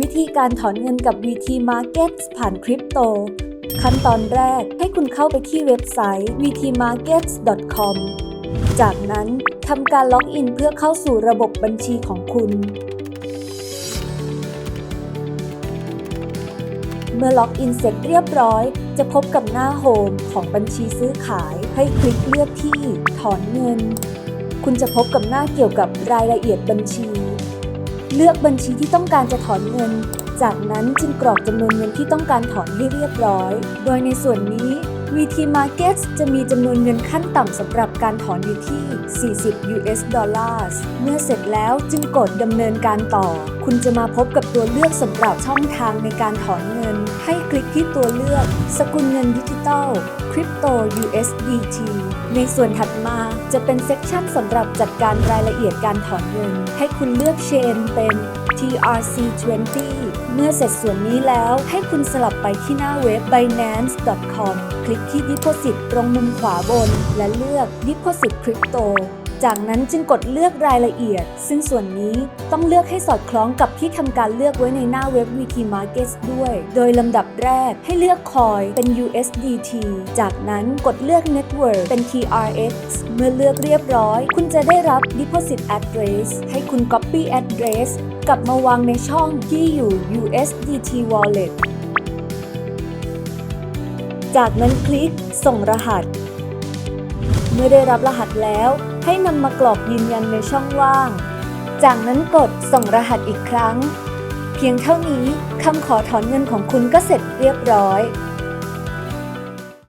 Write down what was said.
วิธีการถอนเงินกับ VT Markets ผ่านคริปโต ขั้นตอนแรกให้คุณเข้าไปที่เว็บไซต์ vtmarkets.com จากนั้นทำการล็อกอินเพื่อเข้าสู่ระบบบัญชีของคุณ เมื่อล็อกอินเสร็จเรียบร้อย จะพบกับหน้าโฮมของบัญชีซื้อขาย ให้คลิกเลือกที่ถอนเงิน คุณจะพบกับหน้าเกี่ยวกับรายละเอียดบัญชี เลือกบัญชีที่ต้องการจะถอนเงิน จากนั้นจึงกรอกจำนวนเงินที่ต้องการถอนให้เรียบร้อย โดยในส่วนนี้ VT Markets จะมีจำนวนเงินขั้นต่ำสำหรับการถอนอยู่ที่ 40 US ดอลลาร์เมื่อเสร็จแล้วจึงกดดำเนินการต่อ คุณจะมาพบกับตัวเลือกสำหรับช่องทางในการถอนเงิน ให้คลิกที่ตัวเลือก สกุลเงินดิจิตอล ริปโต USDT ในส่วนถัดมาจะเป็นเซกชันสำหรับจัดการรายละเอียดการถอนเงิน ให้คุณเลือกเชนเป็น TRC20 เมื่อเสร็จส่วนนี้แล้วให้คุณสลับไปที่หน้าเว็บ binance.com คลิกที่ Deposit ตรงมุมขวาบน และเลือก Deposit Crypto จากนั้นจึงกดเลือกรายละเอียด ซึ่งส่วนนี้ต้องเลือกให้สอดคล้องกับที่ทำการเลือกไว้ในหน้าเว็บ VT Markets ด้วย โดยลำดับแรกให้เลือกคอยเป็น USDT จากนั้นกดเลือก Network เป็น TRX เมื่อเลือกเรียบร้อย คุณจะได้รับ Deposit Address ให้คุณ Copy Address กลับมาวางในช่องที่อยู่ USDT Wallet จากนั้นคลิกส่งรหัส เมื่อได้รับรหัสแล้ว ให้นำมากรอกยืนยันในช่องว่าง จากนั้นกดส่งรหัสอีกครั้ง เพียงเท่านี้คำขอถอนเงินของคุณก็เสร็จเรียบร้อย